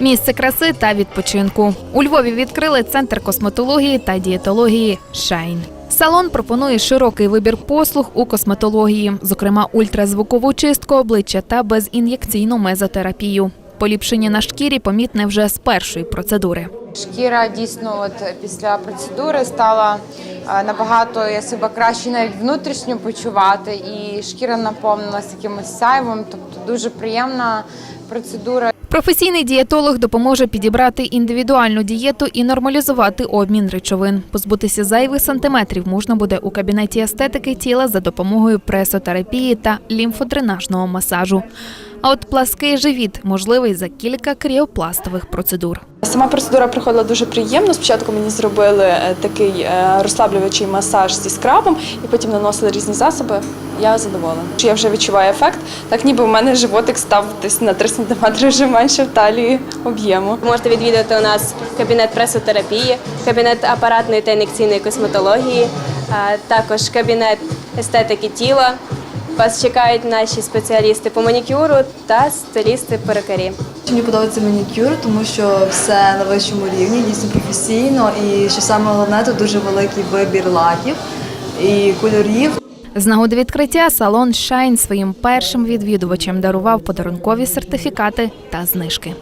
місце краси та відпочинку. У Львові відкрили центр косметології та дієтології Шайн. Салон пропонує широкий вибір послуг у косметології, зокрема ультразвукову чистку обличчя та безін'єкційну мезотерапію. Поліпшення на шкірі помітне вже з першої процедури. Шкіра дійсно от після процедури стала набагато я себе краще навіть внутрішньо почувати, і шкіра наповнилася якимось сайвом. Тобто дуже приємна процедура. Професійний дієтолог допоможе підібрати індивідуальну дієту і нормалізувати обмін речовин. Позбутися зайвих сантиметрів можна буде у кабінеті естетики тіла за допомогою пресотерапії та лімфодренажного масажу. А от плаский живіт можливий за кілька кріопластових процедур. Сама процедура проходила дуже приємно. Спочатку мені зробили е, такий е, розслаблюючий масаж зі скрабом, і потім наносили різні засоби. Я задоволена. Я вже відчуваю ефект, так ніби в мене животик став десь на 3 см вже менше в талії об'єму. Можете відвідати у нас кабінет пресотерапії, кабінет апаратної та ін'єкційної косметології, а також кабінет естетики тіла. Вас чекають наші спеціалісти по манікюру та стилісти перукарі. Мені подобається манікюр, тому що все на вищому рівні, дійсно професійно. І що саме головне, тут дуже великий вибір лаків і кольорів. З нагоди відкриття салон Шайн своїм першим відвідувачам дарував подарункові сертифікати та знижки.